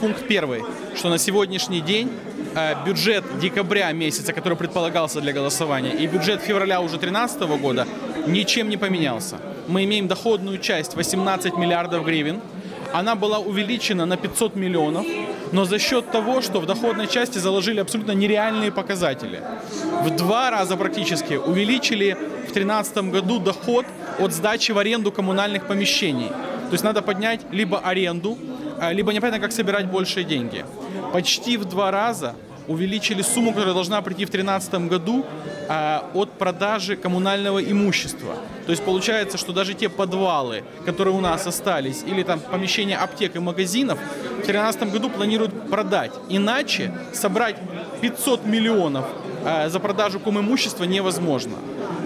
Пункт первый, что на сегодняшний день э, бюджет декабря месяца, который предполагался для голосования, и бюджет февраля уже 2013 года ничем не поменялся. Мы имеем доходную часть 18 миллиардов гривен. Она была увеличена на 500 миллионов, но за счет того, что в доходной части заложили абсолютно нереальные показатели. В два раза практически увеличили в 2013 году доход от сдачи в аренду коммунальных помещений. То есть надо поднять либо аренду, либо непонятно, как собирать большие деньги. Почти в два раза увеличили сумму, которая должна прийти в 2013 году а, от продажи коммунального имущества. То есть получается, что даже те подвалы, которые у нас остались, или там помещения аптек и магазинов, в 2013 году планируют продать. Иначе собрать 500 миллионов а, за продажу комимущества невозможно.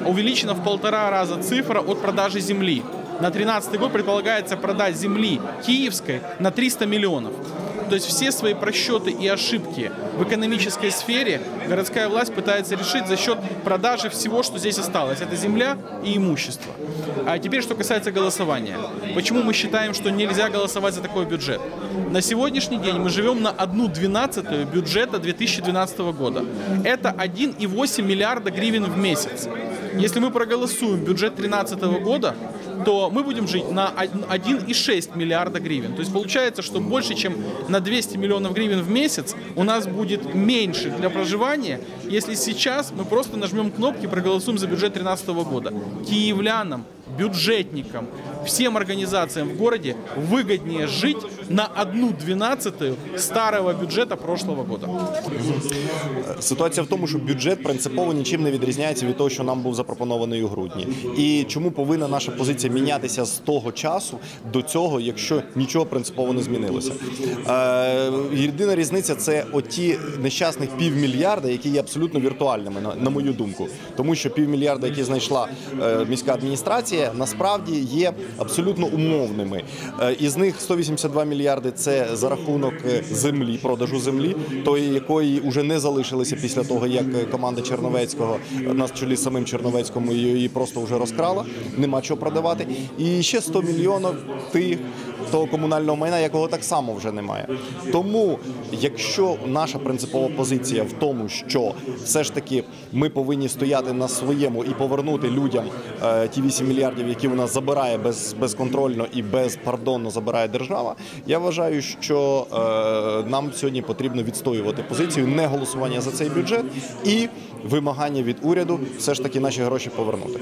Увеличена в полтора раза цифра от продажи земли. На 2013 год предполагается продать земли киевской на 300 миллионов. То есть все свои просчеты и ошибки в экономической сфере городская власть пытается решить за счет продажи всего, что здесь осталось. Это земля и имущество. А теперь, что касается голосования. Почему мы считаем, что нельзя голосовать за такой бюджет? На сегодняшний день мы живем на одну двенадцатую бюджета 2012 года. Это 1,8 миллиарда гривен в месяц. Если мы проголосуем бюджет 2013 года, то мы будем жить на 1,6 миллиарда гривен. То есть получается, что больше, чем на 200 миллионов гривен в месяц у нас будет меньше для проживания, если сейчас мы просто нажмем кнопки и проголосуем за бюджет 2013 года. Киевлянам, бюджетникам, всем организациям в городе выгоднее жить на одну двенадцатую старого бюджета прошлого года. Ситуація в тому, що бюджет принципово нічим не відрізняється від того, що нам був запропонований у грудні. І чому повинна наша позиція мінятися з того часу до цього, якщо нічого принципово не змінилося? Е, єдина різниця це оті нещасних півмільярда, які є абсолютно віртуальними, на, на мою думку. Тому що півмільярда, які знайшла е, міська адміністрація, насправді є абсолютно умовними. Е, із них 182 мільярди це за рахунок е, землі, продажу землі, тої якої вже не залишилося після того, як е, команда Черновецького на чолі з самим Черновецькому її просто вже розкрала. Нема чого продавати. І ще 100 мільйонів тих того комунального майна, якого так само вже немає. Тому, якщо наша принципова позиція в тому, що все ж таки ми повинні стояти на своєму і повернути людям ті 8 мільярдів, які нас забирає без, безконтрольно і безпардонно забирає держава, я вважаю, що е, нам сьогодні потрібно відстоювати позицію не голосування за цей бюджет і вимагання від уряду все ж таки наші гроші повернути.